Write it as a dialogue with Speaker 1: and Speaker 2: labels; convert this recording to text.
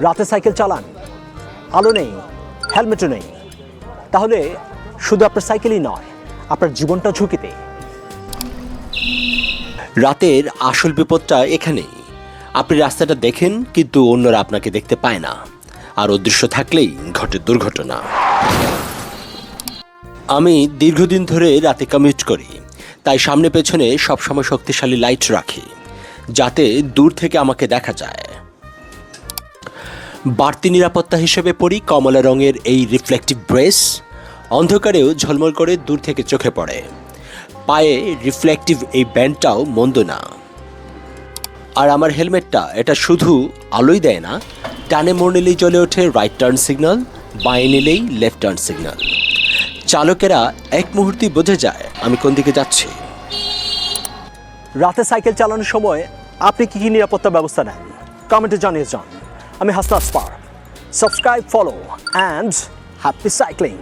Speaker 1: রাতে সাইকেল চালান। আলো নেই, হেলমেটও নেই। তাহলে শুধু আপনার সাইকেলই নয়, আপনার জীবনটা ঝুঁকিতে।
Speaker 2: রাতের আসল বিপদটা এখানেই। আপনি রাস্তাটা দেখেন, কিন্তু অন্যরা আপনাকে দেখতে পায় না। আর অদৃশ্য থাকলেই ঘটে দুর্ঘটনা। আমি দীর্ঘদিন ধরে রাতে কমিউট করি, তাই সামনে পেছনে সবসময় শক্তিশালী লাইট রাখি, যাতে দূর থেকে আমাকে দেখা যায়। বাড়তি নিরাপত্তা হিসেবে পরি কমলা রঙের এই রিফ্লেকটিভ ব্রেস। অন্ধকারেও ঝলমল করে দূর থেকে চোখে পড়ে। পায়ে রিফ্লেকটিভ এই ব্যান্ডটাও মন্দ না। আর আমার হেলমেটটা, এটা শুধু আলোই দেয় না টানে মোড় নিলেই জ্বলে ওঠে রাইট টার্ন সিগন্যাল বাঁয়ে নিলেই লেফট টার্ন সিগন্যাল চালকেরা এক মুহূর্তেই বোঝে যায় আমি কোন দিকে যাচ্ছি।
Speaker 1: রাতে সাইকেল চালানোর সময় আপনি কি কি নিরাপত্তা ব্যবস্থা নেন? কমেন্টে জানিয়ে যান। আমি হাসনাস পার subscribe follow and happy cycling